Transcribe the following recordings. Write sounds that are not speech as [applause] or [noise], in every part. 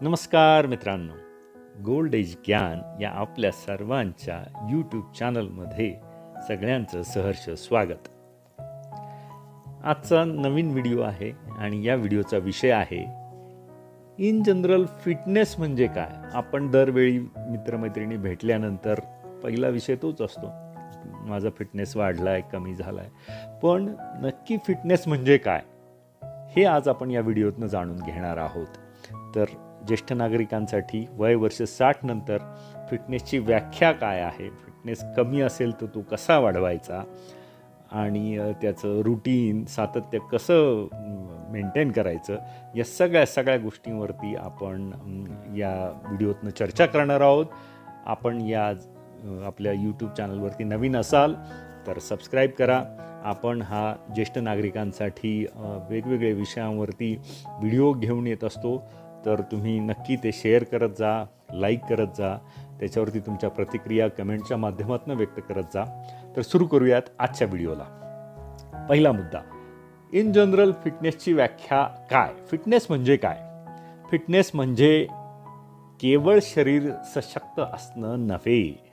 नमस्कार मित्रांनो. Gold age ज्ञान या आपल्या सर्वांच्या यूट्यूब चॅनलमध्ये सगळ्यांचं सहर्ष स्वागत. आजचा नवीन व्हिडिओ आहे आणि या व्हिडिओचा विषय आहे इन जनरल फिटनेस म्हणजे काय? आपण दरवेळी मित्रमैत्रिणी भेटल्यानंतर पहिला विषय तोच असतो. माझा फिटनेस वाढला आहे कमी झाला आहे पण नक्की फिटनेस म्हणजे काय? हे आज आपण या व्हिडिओतनं जाणून घेणार आहोत. तर ज्येष्ठ नागरिकांसाठी वय वर्ष साठ नंतर फिटनेसची व्याख्या काय आहे? फिटनेस कमी असेल तर तो कसा वाढवायचा? आणि त्याचं रुटीन सातत्य कसं मेंटेन करायचं? या सगळ्या सगळ्या गोष्टींवरती आपण या व्हिडिओतनं चर्चा करणार आहोत. आपण या आपल्या यूट्यूब चॅनलवरती नवीन असाल तर सबस्क्राईब करा. आपण हा ज्येष्ठ नागरिकांसाठी वेगवेगळ्या विषयांवरती व्हिडिओ घेऊन येत असतो. तर तुम्ही नक्की ते शेअर करत जा लाईक करत जा. त्याच्यावरती तुमच्या प्रतिक्रिया कमेंटच्या माध्यमातून व्यक्त करत जा. तर सुरू करूयात आजच्या व्हिडिओला पहिला मुद्दा. इन जनरल फिटनेसची व्याख्या काय? फिटनेस म्हणजे काय? फिटनेस म्हणजे केवळ शरीर सशक्त असणं नव्हे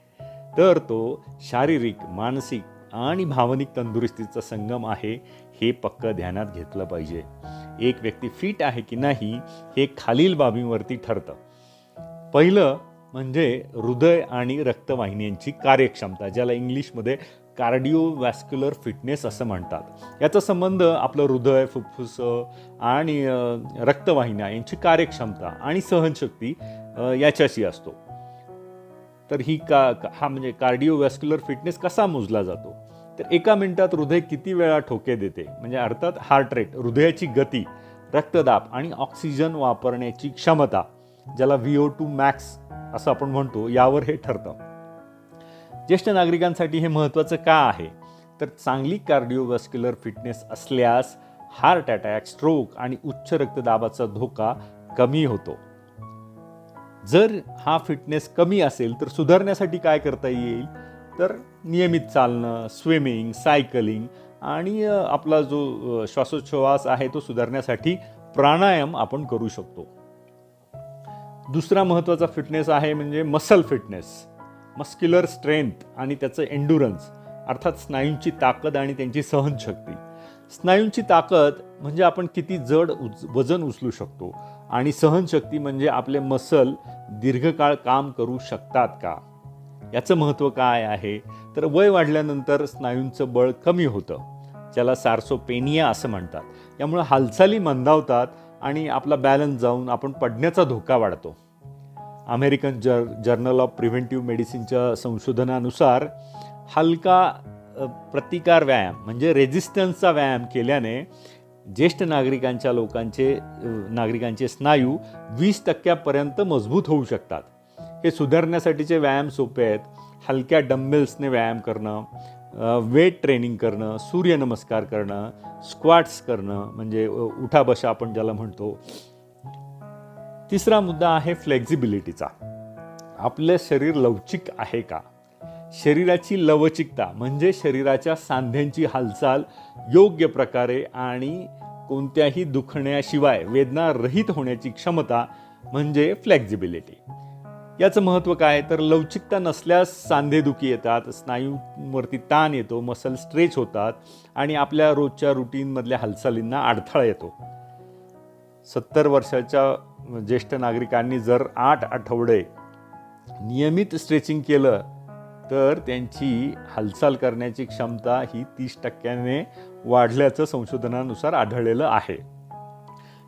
तर तो शारीरिक मानसिक आणि भावनिक तंदुरुस्तीचा संगम आहे हे पक्क ध्यानात घेतलं पाहिजे. एक व्यक्ती फिट आहे की नाही हे खालील बाबींवरती ठरतं. पहिलं म्हणजे हृदय आणि रक्तवाहिन्यांची कार्यक्षमता ज्याला इंग्लिशमध्ये कार्डिओवॅस्क्युलर फिटनेस असं म्हणतात. याचा संबंध आपलं हृदय फुफ्फुसं आणि रक्तवाहिन्या यांची कार्यक्षमता आणि सहनशक्ती याच्याशी असतो. तर ही का- हा म्हणजे कार्डिओवॅस्क्युलर फिटनेस कसा मोजला जातो? तर एका मिनिटात हृदय किती वेळा ठोके देते? म्हणजे अर्थात हार्ट रेट हृदयाची गती रक्तदाब आणि ऑक्सिजन वापरण्याची क्षमता ज्याला व्ही ओ टू मॅक्स असं आपण म्हणतो यावर हे ठरतं. ज्येष्ठ नागरिकांसाठी हे महत्त्वाचं का आहे? तर चांगली कार्डिओवॅस्क्युलर फिटनेस असल्यास हार्ट अटॅक स्ट्रोक आणि उच्च रक्तदाबाचा धोका कमी होतो. जर हा फिटनेस कमी असेल तर सुधारण्यासाठी काय करता येईल? तर नियमित चालणं स्विमिंग सायकलिंग आणि आपला जो श्वासोच्छ्वास आहे तो सुधारण्यासाठी प्राणायाम आपण करू शकतो. दुसरा महत्त्वाचा फिटनेस आहे म्हणजे मसल फिटनेस मस्क्युलर स्ट्रेंथ आणि त्याचं एन्ड्युरन्स अर्थात स्नायूंची ताकद आणि त्यांची सहनशक्ती. स्नायूंची ताकद म्हणजे आपण किती जड उच वजन उचलू शकतो आणि सहनशक्ती म्हणजे आपले मसल दीर्घकाळ काम करू शकतात का? याचं महत्त्व काय आहे? तर वय वाढल्यानंतर स्नायूंचं बळ कमी होतं. ज्याला सार्सोपेनिया असं म्हणतात. यामुळे हालचाली मंदावतात आणि आपला बॅलन्स जाऊन आपण पडण्याचा धोका वाढतो. अमेरिकन जर जर्नल ऑफ प्रिव्हेंटिव्ह मेडिसिनच्या संशोधनानुसार हलका प्रतिकार व्यायाम म्हणजे रेझिस्टन्सचा व्यायाम केल्याने ज्येष्ठ नागरिकांच्या लोकांचे नागरिकांचे स्नायू वीस टक्क्यापर्यंत मजबूत होऊ शकतात. हे सुधारण्यासाठीचे व्यायाम सोपे आहेत. हलक्या डम्बेल्सने व्यायाम करणं वेट ट्रेनिंग करणं सूर्यनमस्कार करणं स्क्वॅट्स करणं म्हणजे उठाबशा आपण ज्याला म्हणतो. तिसरा मुद्दा आहे फ्लेक्झिबिलिटीचा आपलं शरीर लवचिक आहे का? शरीराची लवचिकता म्हणजे शरीराच्या सांध्यांची हालचाल योग्य प्रकारे आणि कोणत्याही दुखण्याशिवाय वेदना रहित होण्याची क्षमता म्हणजे फ्लेक्झिबिलिटी याचं महत्त्व काय? तर लवचिकता नसल्यास सांधेदुखी येतात स्नायूंवरती ताण येतो मसल स्ट्रेच होतात आणि आपल्या रोजच्या रुटीनमधल्या हालचालींना अडथळा येतो. सत्तर वर्षाच्या ज्येष्ठ नागरिकांनी जर आठ आठवडे नियमित स्ट्रेचिंग केलं तर त्यांची हालचाल करण्याची क्षमता ही तीस टक्क्याने वाढल्याचं संशोधनानुसार आढळलेलं आहे.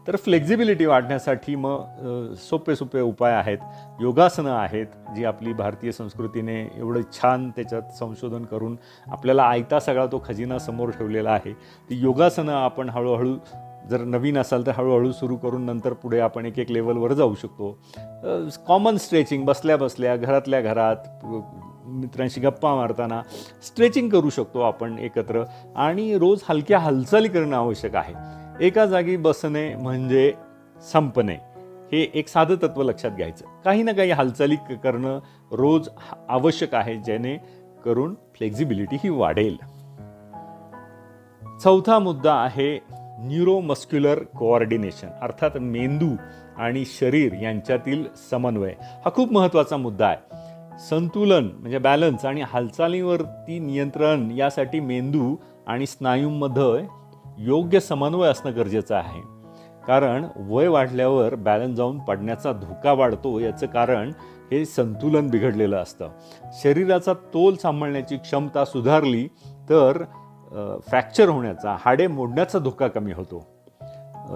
तर फ्लेक्झिबिलिटी वाढण्यासाठी मग सोपे सोपे उपाय आहेत. योगासनं आहेत जी आपली भारतीय संस्कृतीने एवढं छान त्याच्यात संशोधन करून आपल्याला आयता सगळा तो खजिना समोर ठेवलेला आहे. ती योगासनं आपण हळूहळू जर नवीन असाल तर हळूहळू सुरू करून नंतर पुढे आपण एक एक लेवलवर जाऊ शकतो. कॉमन स्ट्रेचिंग बसल्या बसल्या घरातल्या घरात मित्रांशी गप्पा मारताना स्ट्रेचिंग करू शकतो आपण एकत्र. आणि रोज हलक्या हालचाली करणं आवश्यक आहे. एका जागी बसणे म्हणजे संपणे. हे एक साधं तत्व लक्षात घ्यायचं. काही ना काही हालचाली करणं रोज आवश्यक आहे ज्याने करून फ्लेक्झिबिलिटी ही वाढेल. चौथा मुद्दा आहे न्यूरोमस्क्युलर कोऑर्डिनेशन अर्थात मेंदू आणि शरीर यांच्यातील समन्वय. हा खूप महत्त्वाचा मुद्दा आहे. संतुलन म्हणजे बॅलन्स आणि हालचालींवरती नियंत्रण यासाठी मेंदू आणि स्नायूंमध्ये योग्य समन्वय असणं गरजेचं आहे. कारण वय वाढल्यावर बॅलन्स जाऊन पडण्याचा धोका वाढतो याचं कारण हे संतुलन बिघडलेलं असतं. शरीराचा तोल सांभाळण्याची क्षमता सुधारली तर फ्रॅक्चर होण्याचा हाडे मोडण्याचा धोका कमी होतो.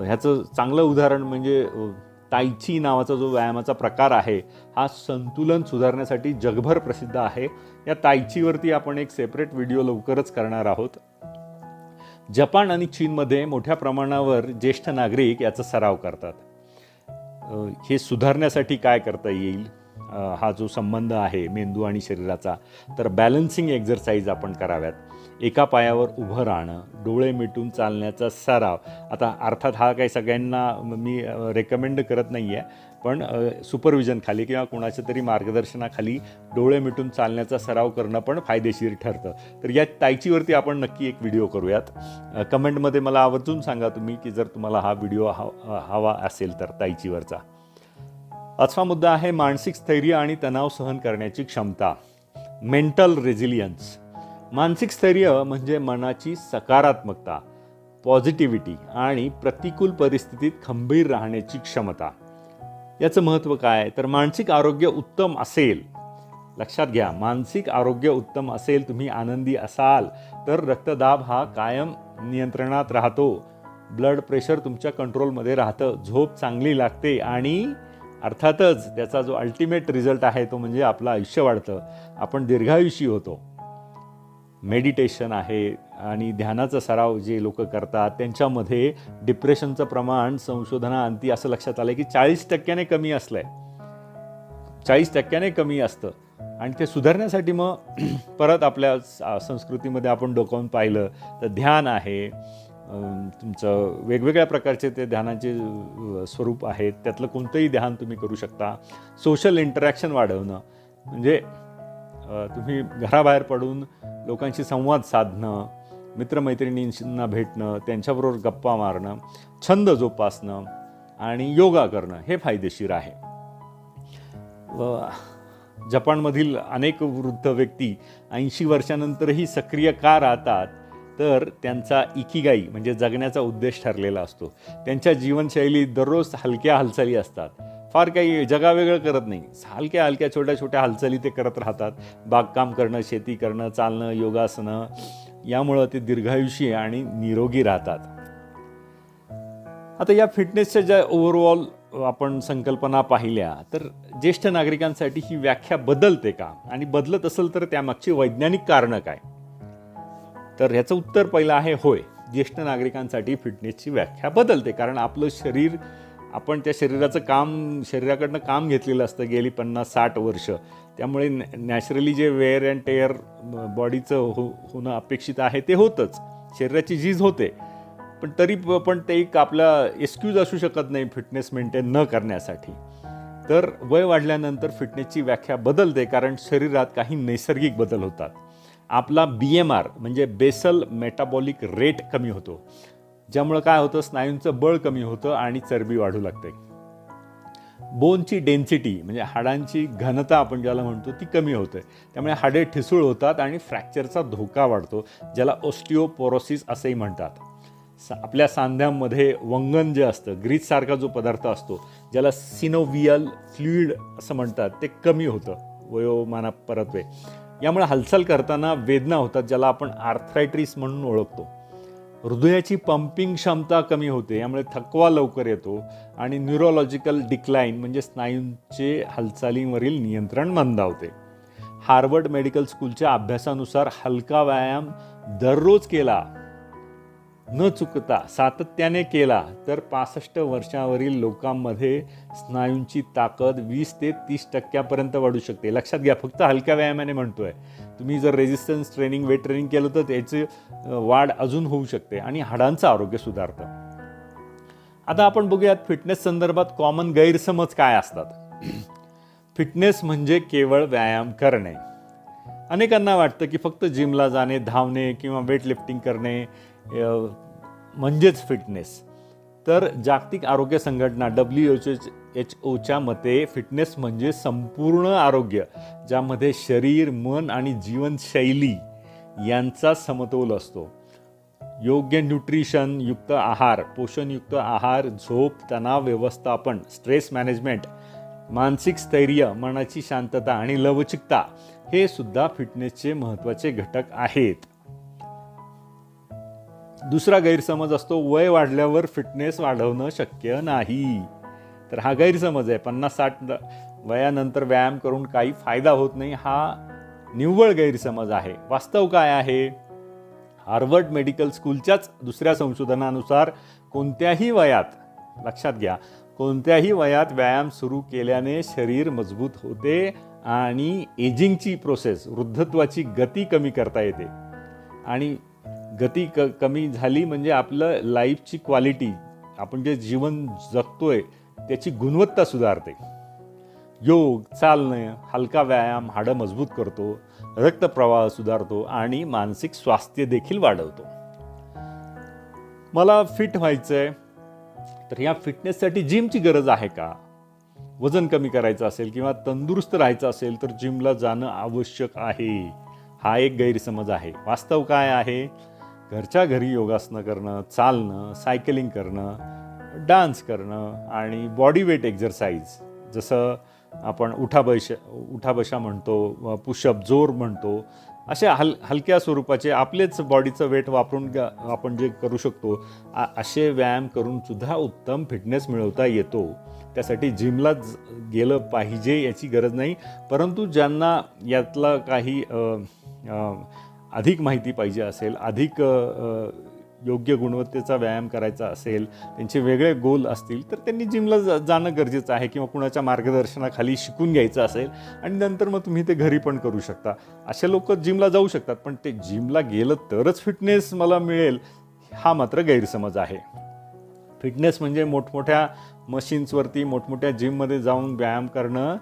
ह्याचं चांगलं उदाहरण म्हणजे तायची ताईची नावाचा जो व्यायामाचा प्रकार आहे हा संतुलन सुधारण्यासाठी जगभर प्रसिद्ध आहे. या ताईचीवरती आपण एक सेपरेट व्हिडिओ लवकरच करणार आहोत. जपान आणि चीनमध्ये मोठ्या प्रमाणावर ज्येष्ठ नागरिक याचा सराव करतात. हे सुधारण्यासाठी काय करता येईल? हा जो संबंध आहे मेंदू आणि शरीराचा तर बॅलन्सिंग एक्झरसाईज आपण कराव्यात. एका पायावर उभं राहणं डोळे मिटून चालण्याचा सराव. आता अर्थात हा काही सगळ्यांना मी रेकमेंड करत नाही आहे पण सुपरविजनखाली किंवा कोणाच्या तरी मार्गदर्शनाखाली डोळे मिटून चालण्याचा सराव करणं पण फायदेशीर ठरतं. तर या तायचीवरती आपण नक्की एक व्हिडिओ करूयात. कमेंटमध्ये मला आवर्जून सांगा तुम्ही की जर तुम्हाला हा व्हिडिओ हा हवा असेल तर तायचीवरचा असा मुद्दा आहे मानसिक स्थैर्य आणि तणाव सहन करण्याची क्षमता. Mental resilience. मानसिक स्थैर्य म्हणजे मनाची सकारात्मकता पॉझिटिव्हिटी आणि प्रतिकूल परिस्थितीत खंबीर राहण्याची क्षमता. याचं महत्त्व काय तर मानसिक आरोग्य उत्तम असेल लक्षात घ्या मानसिक आरोग्य उत्तम असेल तुम्ही आनंदी असाल तर रक्तदाब हा कायम नियंत्रणात राहतो. ब्लड प्रेशर तुमच्या कंट्रोलमध्ये राहतं झोप चांगली लागते आणि अर्थातच त्याचा जो अल्टिमेट रिझल्ट आहे तो म्हणजे आपलं आयुष्य वाढतं. आपण दीर्घायुषी होतो. मेडिटेशन आहे आणि ध्यानाचा सराव जे लोक करतात त्यांच्यामध्ये डिप्रेशनचं प्रमाण संशोधनाअंती असं लक्षात आलं की चाळीस टक्क्याने कमी असलं आहे चाळीस टक्क्याने कमी असतं. आणि ते सुधारण्यासाठी मग [clears throat] परत आपल्या संस्कृतीमध्ये आपण डोकावून पाहिलं तर ध्यान आहे. तुमचं वेगवेगळ्या प्रकारचे ते ध्यानाचे स्वरूप आहेत. त्यातलं कोणतंही ध्यान तुम्ही करू शकता. सोशल इंटरॅक्शन वाढवणं. म्हणजे तुम्ही घराबाहेर पडून लोकांशी संवाद साधणं मित्रमैत्रिणींना भेटणं त्यांच्याबरोबर गप्पा मारणं छंद जोपासणं आणि योगा करणं हे फायदेशीर आहे. जपानमधील अनेक वृद्ध व्यक्ती ऐंशी वर्षानंतरही सक्रिय का राहतात तर त्यांचा इकिगाई म्हणजे जगण्याचा उद्देश ठरलेला असतो. त्यांच्या जीवनशैलीत दररोज हलक्या हालचाली असतात. फार काही जगावेगळं करत नाही. हलक्या हलक्या छोट्या छोट्या हालचाली ते करत राहतात. बागकाम करणं शेती करणं चालणं योगासनं यामुळं ते दीर्घायुषी आणि निरोगी राहतात. आता या फिटनेसच्या ज्या ओव्हरऑल आपण संकल्पना पाहिल्या तर ज्येष्ठ नागरिकांसाठी ही व्याख्या बदलते का? आणि बदलत असेल तर त्यामागची वैज्ञानिक कारणं काय? तर ह्याचं उत्तर पहिलं आहे होय. ज्येष्ठ नागरिकांसाठी फिटनेसची व्याख्या बदलते कारण आपलं शरीर आपण त्या शरीराचं काम शरीराकडनं काम घेतलेलं असतं गेली पन्नास साठ वर्ष. त्यामुळे नॅचरली जे वेअर अँड टेअर बॉडीचं हो होणं अपेक्षित आहे ते होतंच. शरीराची झीज होते. पण तरी पण ते एक आपला एक्सक्यूज असू शकत नाही फिटनेस मेंटेन न करण्यासाठी. तर वय वाढल्यानंतर फिटनेसची व्याख्या बदलते कारण शरीरात काही नैसर्गिक बदल होतात. आपला बी एम आर म्हणजे बेसल मेटाबॉलिक रेट कमी होतो. ज्यामुळं काय होतं? स्नायूंचं बळ कमी होतं आणि चरबी वाढू लागते. बोनची डेन्सिटी म्हणजे हाडांची घनता आपण ज्याला म्हणतो ती कमी होते. त्यामुळे हाडे ठिसूळ होतात आणि फ्रॅक्चरचा धोका वाढतो ज्याला ओस्टिओपोरोसिस असंही म्हणतात. सा आपल्या सांध्यांमध्ये वंगन जे असतं ग्रीजसारखा जो पदार्थ असतो ज्याला सिनोवियल फ्लुइड असं म्हणतात ते कमी होतं वयोमाना परत्वे. यामुळे हालचाल करताना वेदना होतात ज्याला आपण आर्थरायट्रीस म्हणून ओळखतो. हृदयाची पंपिंग क्षमता कमी होते यामुळे थकवा लवकर येतो आणि न्यूरोलॉजिकल डिक्लाईन म्हणजे स्नायूंचे हालचालींवरील नियंत्रण मंदावते. हार्वर्ड मेडिकल स्कूलच्या अभ्यासानुसार हलका व्यायाम दररोज केला न चुकता सातत्याने केला तर पासष्ट वर्षावरील लोकांमध्ये स्नायूंची ताकद वीस ते तीस टक्क्यापर्यंत वाढू शकते. लक्षात घ्या फक्त हलक्या व्यायामाने म्हणतोय. तुम्ही जर रेझिस्टन्स ट्रेनिंग वेट ट्रेनिंग केलं तर त्याची वाढ अजून होऊ शकते आणि हाडांचं आरोग्य सुधारतं. आता आपण बघूयात फिटनेस संदर्भात कॉमन गैरसमज काय असतात. फिटनेस म्हणजे केवळ व्यायाम करणे. अनेकांना वाटतं की फक्त जिमला जाणे धावणे किंवा वेट लिफ्टिंग करणे म्हणजेच फिटनेस तर जागतिक आरोग्य संघटना डब्ल्यू एच एच एच ओच्या मते फिटनेस म्हणजे संपूर्ण आरोग्य ज्यामध्ये शरीर मन आणि जीवनशैली यांचा समतोल असतो. योग्य न्यूट्रिशन युक्त आहार पोषणयुक्त आहार झोप तणाव व्यवस्थापन स्ट्रेस मॅनेजमेंट मानसिक स्थैर्य मनाची शांतता आणि लवचिकता हे सुद्धा फिटनेसचे महत्त्वाचे घटक आहेत. दुसरा गैरसमज असतो वय वाढल्यावर फिटनेस वाढवणं शक्य नाही. तर हा गैरसमज आहे. पन्नास साठ वयानंतर व्यायाम करून काही फायदा होत नाही हा निव्वळ गैरसमज आहे. वास्तव काय आहे? हार्वर्ड मेडिकल स्कूलच्याच दुसऱ्या संशोधनानुसार कोणत्याही वयात लक्षात घ्या कोणत्याही वयात व्यायाम सुरू केल्याने शरीर मजबूत होते आणि एजिंगची प्रोसेस वृद्धत्वाची गती कमी करता येते. आणि गती क कमी झाली म्हणजे आपलं लाईफची क्वालिटी आपण जे जीवन जगतोय त्याची गुणवत्ता सुधारते. योग चालणं हलका व्यायाम हाडं मजबूत करतो रक्तप्रवाह सुधारतो आणि मानसिक स्वास्थ्य देखील वाढवतो. मला फिट व्हायचं आहे तर या फिटनेससाठी जिमची गरज आहे का? वजन कमी करायचं असेल किंवा तंदुरुस्त राहायचं असेल तर जिमला जाणं आवश्यक आहे. हा एक गैरसमज आहे. वास्तव काय आहे? घरच्या घरी योगासनं करणं चालणं सायकलिंग करणं डान्स करणं आणि बॉडी वेट एक्झरसाइज जसं आपण उठाबैश उठाबशा म्हणतो पुशअप जोर म्हणतो अशा हल हलक्या स्वरूपाचे आपलेच बॉडीचं वेट वापरून ग- आपण जे करू शकतो असे व्यायाम करून सुद्धा उत्तम फिटनेस मिळवता येतो. त्यासाठी जिमला गेलं पाहिजे याची गरज नाही. परंतु ज्यांना यातला काही अधिक माहिती पाहिजे असेल अधिक योग्य गुणवत्तेचा व्यायाम करायचा असेल त्यांचे वेगळे गोल असतील तर त्यांनी जिमला जा- जाणं गरजेचं आहे किंवा कुणाच्या मार्गदर्शनाखाली शिकून घ्यायचं असेल आणि नंतर मग तुम्ही ते घरी पण करू शकता. असे लोक जिमला जाऊ शकतात पण ते जिमला गेलं तरच फिटनेस मला मिळेल हा मात्र गैरसमज आहे. फिटनेस म्हणजे मोठमोठ्या मशीन्सवरती मोठमोठ्या जिममध्ये जाऊन व्यायाम करणं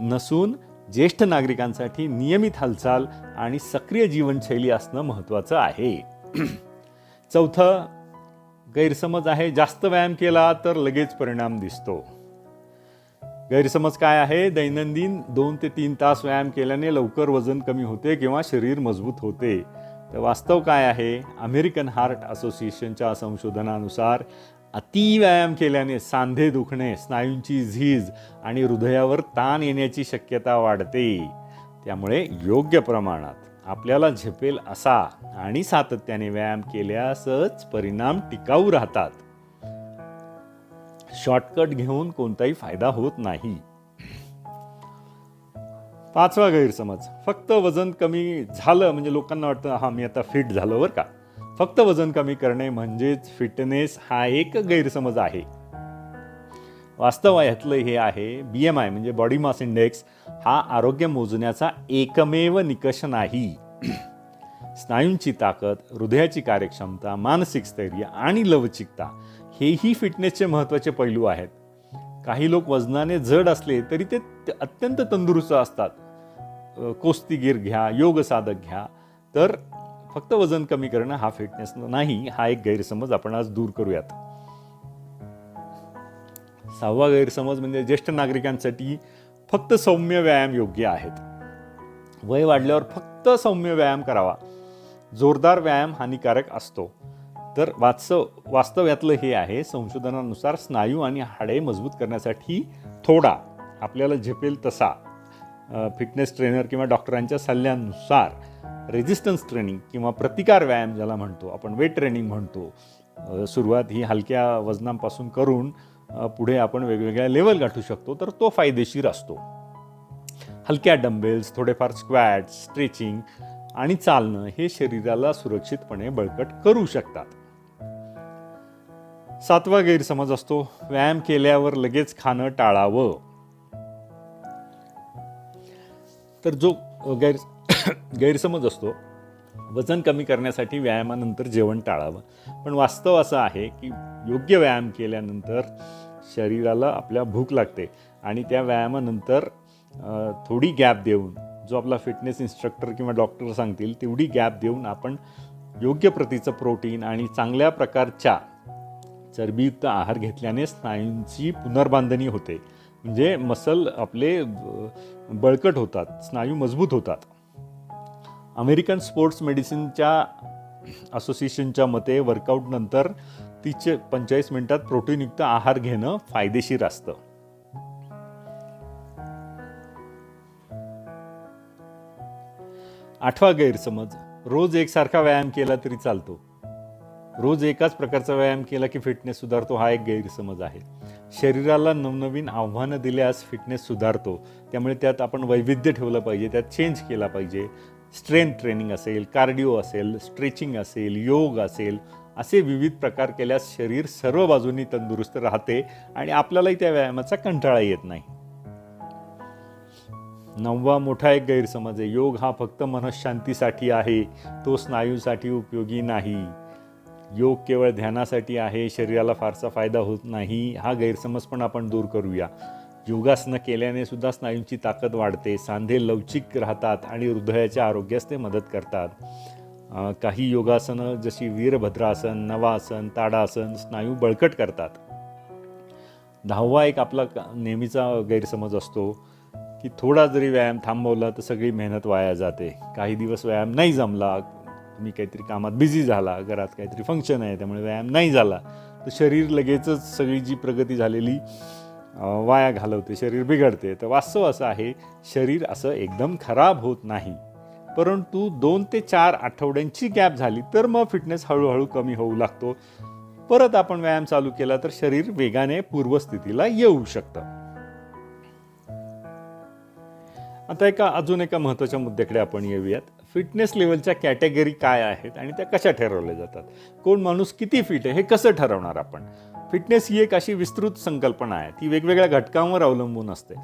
नसून ज्येष्ठ नागरिकांसाठी नियमित हालचाल आणि सक्रिय जीवनशैली असणं महत्त्वाचं आहे. [clears throat] चौथं गैरसमज आहे जास्त व्यायाम केला तर लगेच परिणाम दिसतो. गैरसमज काय आहे? दैनंदिन दोन ते तीन तास व्यायाम केल्याने लवकर वजन कमी होते किंवा शरीर मजबूत होते. तर वास्तव काय आहे? अमेरिकन हार्ट असोसिएशनच्या संशोधनानुसार अति व्यायाम केल्याने सांधे दुखणे स्नायूंची झीज आणि हृदयावर ताण येण्याची शक्यता वाढते. त्यामुळे योग्य प्रमाणात आपल्याला झेपेल असा आणि सातत्याने व्यायाम केल्यासच परिणाम टिकाऊ राहतात. शॉर्टकट घेऊन कोणताही फायदा होत नाही. पाचवा गैरसमज. फक्त वजन कमी झालं म्हणजे लोकांना वाटतं हा मी आता फिट झालो बरं का. फक्त वजन कमी करणे म्हणजेच फिटनेस हा एक गैरसमज आहे. वास्तव यातलं हे आहे बी एम आय म्हणजे बॉडी मास इंडेक्स हा आरोग्य मोजण्याचा एकमेव निकष नाही. स्नायूंची ताकद हृदयाची कार्यक्षमता मानसिक स्थैर्य आणि लवचिकता हेही फिटनेसचे महत्त्वाचे पैलू आहेत. काही लोक वजनाने जड असले तरी ते अत्यंत तंदुरुस्त असतात. कोस्तीगीर घ्या योग साधक घ्या तर फक्त वजन कमी करणं हा फिटनेस नाही हा एक गैरसमज आपण आज दूर करूयात. सहावा गैरसमज म्हणजे ज्येष्ठ नागरिकांसाठी फक्त सौम्य व्यायाम योग्य आहेत. वय वाढल्यावर फक्त सौम्य व्यायाम करावा. जोरदार व्यायाम हानिकारक असतो. तर वास्तव वास्तव्यातलं हे आहे संशोधनानुसार स्नायू आणि हाडे मजबूत करण्यासाठी थोडा आपल्याला झेपेल तसा फिटनेस ट्रेनर किंवा डॉक्टरांच्या सल्ल्यानुसार रेजिस्टन्स ट्रेनिंग किंवा प्रतिकार व्यायाम ज्याला म्हणतो आपण वेट ट्रेनिंग म्हणतो सुरुवात ही हलक्या वजनांपासून करून पुढे आपण वेगवेगळ्या लेवल गाठू शकतो तर तो फायदेशीर असतो. हलक्या डंबेल्स थोडेफार स्क्वॅट स्ट्रेचिंग आणि चालणं हे शरीराला सुरक्षितपणे बळकट करू शकतात. सातवा गैरसमज असतो व्यायाम केल्यावर लगेच खाणं टाळावं. तर जो गैर [coughs] गैरसमज असतो. वजन कमी करण्यासाठी व्यायामानंतर जेवण टाळावं. पण वास्तव असं आहे की योग्य व्यायाम केल्यानंतर शरीराला आपल्या भूक लागते आणि त्या व्यायामानंतर थोडी गॅप देऊन जो आपला फिटनेस इन्स्ट्रक्टर किंवा डॉक्टर सांगतील तेवढी गॅप देऊन आपण योग्य प्रतीचं प्रोटीन आणि चांगल्या प्रकारच्या चरबीयुक्त आहार घेतल्याने स्नायूंची पुनर्बांधणी होते. म्हणजे मसल आपले ब- बळकट होतात स्नायू मजबूत होतात. अमेरिकन स्पोर्ट्स मेडिसिनच्या असोसिएशनच्या मते वर्कआउट नंतर पंचेचाळीस मिनिटात प्रोटीनयुक्त आहार घेणं फायदेशीर असतं. आठवा गैरसमज रोज एकसारखा व्यायाम केला तरी चालतो. रोज एकाच प्रकारचा व्यायाम केला की फिटनेस सुधारतो हा एक गैरसमज आहे. शरीराला नवनवीन आव्हानं दिल्यास फिटनेस सुधारतो. त्यामुळे त्यात आपण वैविध्य ठेवलं पाहिजे त्यात चेंज केला पाहिजे. स्ट्रेंथ ट्रेनिंग असेल कार्डिओ असेल स्ट्रेचिंग असेल योग असेल असे विविध प्रकार केल्यास शरीर सर्व बाजूंनी तंदुरुस्त राहते आणि आपल्यालाही त्या व्यायामाचा कंटाळा येत नाही. नववा मोठा एक गैरसमज आहे. योग हा फक्त मनशांतीसाठी आहे तो स्नायूसाठी उपयोगी नाही. योग केवळ ध्यानासाठी आहे शरीराला फारसा फायदा होत नाही. हा गैरसमज पण आपण दूर करूया. योगासनं केल्याने सुद्धा स्नायूंची ताकद वाढते सांधे लवचिक राहतात आणि हृदयाच्या आरोग्यास ते मदत करतात. काही योगासनं जशी वीरभद्रासन नवासन ताडासन स्नायू बळकट करतात. दहावा एक आपला का- नेहमीचा गैरसमज असतो की थोडा जरी व्यायाम थांबवला तर सगळी मेहनत वाया जाते. काही दिवस व्यायाम नाही जमला मी काहीतरी कामात बिझी झाला घरात काहीतरी फंक्शन आहे त्यामुळे व्यायाम नाही झाला तर शरीर लगेचच सगळी जी प्रगती झालेली वाया घालवते शरीर बिघडते. तर वास्तव असं आहे शरीर असं एकदम खराब होत नाही. परंतु दोन ते चार आठवड्यांची गॅप झाली तर मग फिटनेस हळूहळू कमी होऊ लागतो. परत आपण व्यायाम चालू केला तर शरीर वेगाने पूर्वस्थितीला येऊ शकतं. आता एका अजून एका महत्त्वाच्या मुद्द्याकडे आपण येऊयात. फिटनेस लेवलच्या कॅटेगरी काय आहेत आणि त्या कशा ठरवल्या जातात? कोण माणूस किती फिट आहे हे कसं ठरवणार आपण? फिटनेस ही एक अशी विस्तृत संकल्पना आहे. ती वेगवेगळ्या घटकांवर अवलंबून असते.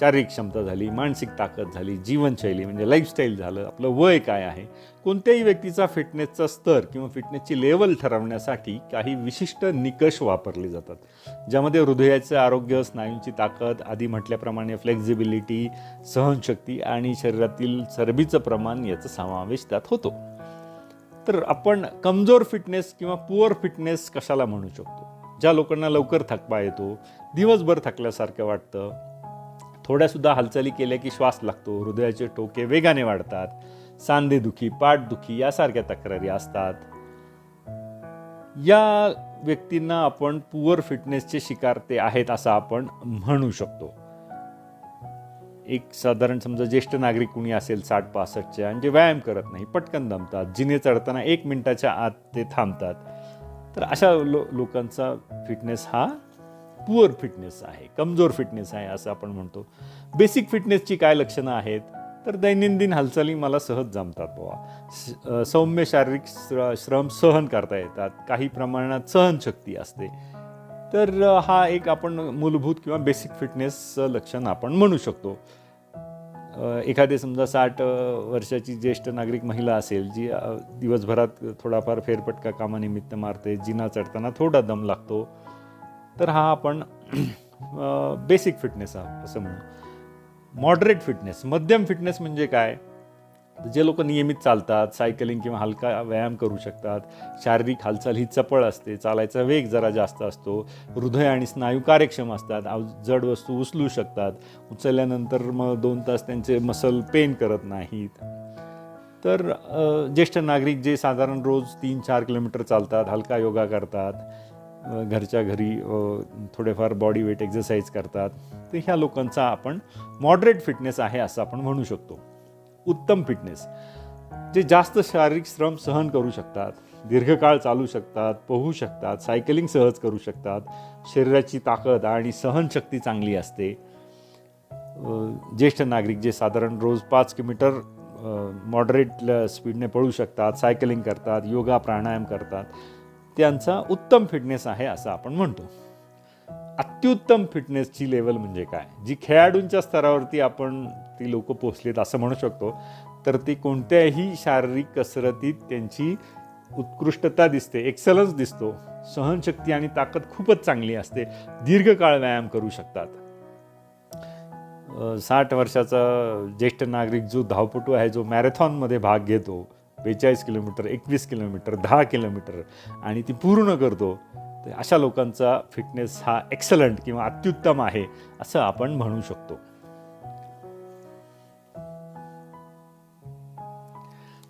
शारीरिक क्षमता झाली मानसिक ताकद झाली जीवनशैली म्हणजे लाईफस्टाईल झालं आपलं वय काय आहे. कोणत्याही व्यक्तीचा फिटनेसचा स्तर किंवा फिटनेसची लेवल ठरवण्यासाठी काही विशिष्ट निकष वापरले जातात. ज्यामध्ये हृदयाचे आरोग्य स्नायूंची ताकद आधी म्हटल्याप्रमाणे फ्लेक्झिबिलिटी सहनशक्ती आणि शरीरातील चरबीचं प्रमाण याचा समावेश त्यात होतो. तर आपण कमजोर फिटनेस किंवा पुअर फिटनेस कशाला म्हणू शकतो? ज्या लोकांना लवकर थकवा येतो दिवसभर थकल्यासारखं वाटतं थोड्यासुद्धा हालचाली केल्या की श्वास लागतो हृदयाचे टोके वेगाने वाढतात सांधेदुखी पाठदुखी यासारख्या तक्रारी असतात. या व्यक्तींना आपण पुअर फिटनेसचे शिकार ते आहेत असं आपण म्हणू शकतो. एक साधारण समजा ज्येष्ठ नागरिक कुणी असेल साठ पासष्टचे आणि जे म्हणजे व्यायाम करत नाही पटकन दमतात जिने चढताना एक मिनिटाच्या आत ते थांबतात. तर अशा लो लोकांचा फिटनेस हा पुअर फिटनेस आहे कमजोर फिटनेस आहे असं आपण म्हणतो. बेसिक फिटनेसची काय लक्षणं आहेत? तर दैनंदिन हालचाली मला सहज जमतात बाबा सौम्य शारीरिक श्र श्रम सहन करता येतात काही प्रमाणात सहनशक्ती असते. तर हा एक आपण मूलभूत किंवा बेसिक फिटनेसचं लक्षण आपण म्हणू शकतो. एखादे समजा साठ वर्षाची ज्येष्ठ नागरिक महिला असेल जी दिवसभरात थोडाफार फेरपटका कामानिमित्त मारते जिना चढताना थोडा दम लागतो तर हा आपण बेसिक फिटनेस असं म्हणू. मॉडरेट फिटनेस मध्यम फिटनेस म्हणजे काय? जे लोक नियमित चालतात सायकलिंग किंवा हलका व्यायाम करू शकतात शारीरिक हालचाल ही चपळ असते चालायचा वेग जरा जास्त असतो हृदय आणि स्नायू कार्यक्षम असतात जड वस्तू उचलू शकतात उचलल्यानंतर मग दोन तास त्यांचे मसल पेन करत नाहीत. तर ज्येष्ठ नागरिक जे साधारण रोज तीन चार किलोमीटर चालतात हलका योगा करतात घरच्या घरी थोडेफार बॉडी वेट एक्झरसाईज करतात तर ह्या लोकांचा आपण मॉडरेट फिटनेस आहे असं आपण म्हणू शकतो. उत्तम फिटनेस जे जास्त शारीरिक श्रम सहन करू शकतात दीर्घकाळ चालू शकतात पोहू शकतात सायकलिंग सहज करू शकतात शरीराची ताकद आणि सहनशक्ती चांगली असते. ज्येष्ठ नागरिक जे साधारण रोज पाच किलोमीटर मॉडरेट स्पीडने पळू शकतात सायकलिंग करतात योगा प्राणायाम करतात त्यांचा उत्तम फिटनेस आहे असं आपण म्हणतो. अत्युत्तम फिटनेसची लेवल म्हणजे काय? जी खेळाडूंच्या स्तरावरती आपण ती लोक पोचलेत असं म्हणू शकतो तर ती कोणत्याही शारीरिक कसरतीत त्यांची उत्कृष्टता दिसते एक्सलन्स दिसतो सहनशक्ती आणि ताकद खूपच चांगली असते दीर्घकाळ व्यायाम करू शकतात. साठ वर्षाचा ज्येष्ठ नागरिक जो धावपटू आहे जो मॅरेथॉनमध्ये भाग घेतो बेचाळीस किलोमीटर एकवीस किलोमीटर दहा किलोमीटर आणि ती पूर्ण करतो तर अशा लोकांचा फिटनेस हा एक्सलंट किंवा अत्युत्तम आहे असं आपण म्हणू शकतो.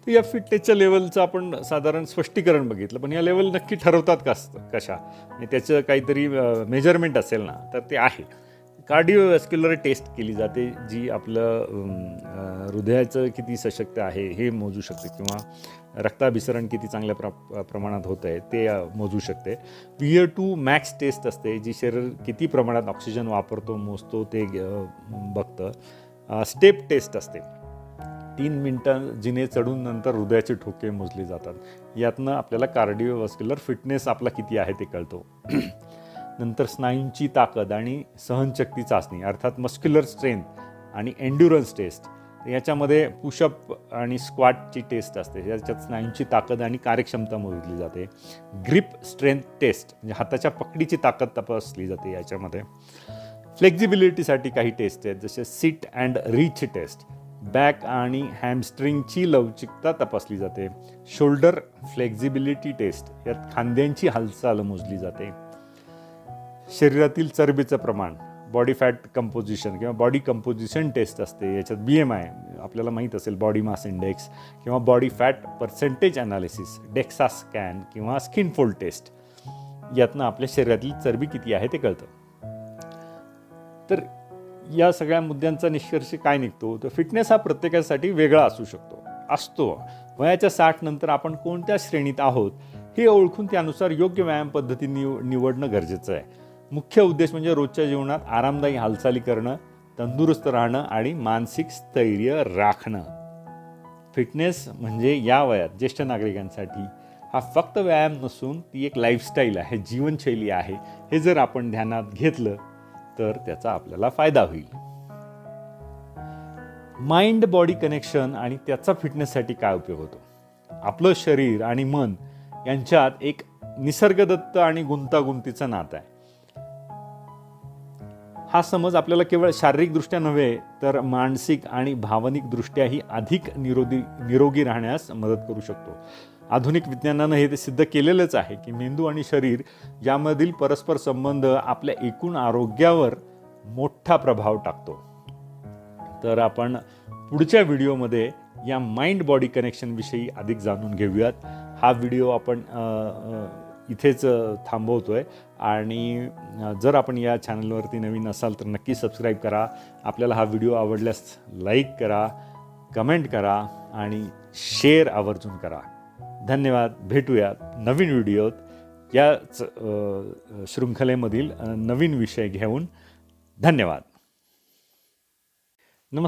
तर या फिटनेसच्या लेवलचं आपण साधारण स्पष्टीकरण बघितलं पण या लेवल नक्की ठरवतात का कशा? आणि त्याचं काहीतरी मेजरमेंट असेल ना तर ते आहे. कार्डिओवॅस्क्युलर टेस्ट केली जाते जी आपलं हृदयाचं किती सशक्त आहे हे मोजू शकते किंवा रक्ताभिसरण किती चांगल्या प्रा प्रमाणात होत आहे ते मोजू शकते. पीयर टू मॅक्स टेस्ट असते जी शरीर किती प्रमाणात ऑक्सिजन वापरतो मोजतो ते बघतं. स्टेप टेस्ट असते. तीन मिनटं जिने चढून नंतर हृदयाचे ठोके मोजले जातात. यातनं आपल्याला कार्डिओवॅस्क्युलर फिटनेस आपला किती आहे ते कळतो. नंतर स्नायूंची ताकद आणि सहनशक्ती चाचणी अर्थात मस्क्युलर स्ट्रेंथ आणि एन्ड्युरन्स टेस्ट याच्यामध्ये पुशअप आणि स्क्वॉटची टेस्ट असते. याच्यात स्नायूंची ताकद आणि कार्यक्षमता मोजली जाते. ग्रिप स्ट्रेंथ टेस्ट म्हणजे हाताच्या पकडीची ताकद तपासली जाते याच्यामध्ये. फ्लेक्झिबिलिटीसाठी काही टेस्ट आहेत जसे sit and reach test back आणि हॅमस्ट्रिंगची लवचिकता तपासली जाते. शोल्डर फ्लेक्झिबिलिटी टेस्ट यात खांद्यांची हालचाल मोजली जाते. शरीरातील चरबीचं प्रमाण बॉडी फॅट कंपोजिशन किंवा बॉडी कंपोजिशन टेस्ट असते याच्यात बी एम आय आपल्याला माहीत असेल बॉडी मास इंडेक्स किंवा body fat percentage analysis DEXA scan किंवा स्किन फोल्ड टेस्ट यातनं आपल्या शरीरातील चरबी किती आहे ते कळतं. तर या सगळ्या मुद्द्यांचा निष्कर्ष काय निघतो? तर फिटनेस हा प्रत्येकासाठी वेगळा असू शकतो असतो. वयाच्या साठ नंतर आपण कोणत्या श्रेणीत आहोत हे ओळखून त्यानुसार योग्य व्यायाम पद्धती निव निवडणं गरजेचं आहे. मुख्य उद्देश म्हणजे रोजच्या जीवनात आरामदायी हालचाली करणं तंदुरुस्त राहणं आणि मानसिक स्थैर्य राखणं. फिटनेस म्हणजे या वयात ज्येष्ठ नागरिकांसाठी हा फक्त व्यायाम नसून ती एक लाईफस्टाईल आहे जीवनशैली आहे. हे जर आपण ध्यानात घेतलं तर त्याचा आपल्याला फायदा होईल. माइंड बॉडी कनेक्शन आणि त्याचा फिटनेससाठी काय उपयोग होतो? आपलं शरीर आणि मन यांच्यात एक निसर्गदत्त आणि गुंतागुंतीचं नातं आहे. हा समज आपल्याला केवळ शारीरिकदृष्ट्या नव्हे तर मानसिक आणि भावनिकदृष्ट्याही अधिक निरोगी निरोगी राहण्यास मदत करू शकतो. आधुनिक विज्ञानानं हे ते सिद्ध केलेलंच आहे की मेंदू आणि शरीर यामधील परस्पर संबंध आपल्या एकूण आरोग्यावर मोठा प्रभाव टाकतो. तर आपण पुढच्या व्हिडिओमध्ये या माइंड बॉडी कनेक्शनविषयी अधिक जाणून घेऊयात. हा व्हिडिओ आपण इथेच थांबवतो थांबवतोय. आणि जर आपण या चॅनलवरती नवीन असाल तर नक्की सबस्क्राईब करा. आपल्याला हा व्हिडिओ आवडल्यास लाईक करा कमेंट करा आणि शेअर आवर्जून करा. धन्यवाद. भेटूयात नवीन व्हिडिओत याच शृंखलेमधील नवीन विषय घेऊन. धन्यवाद.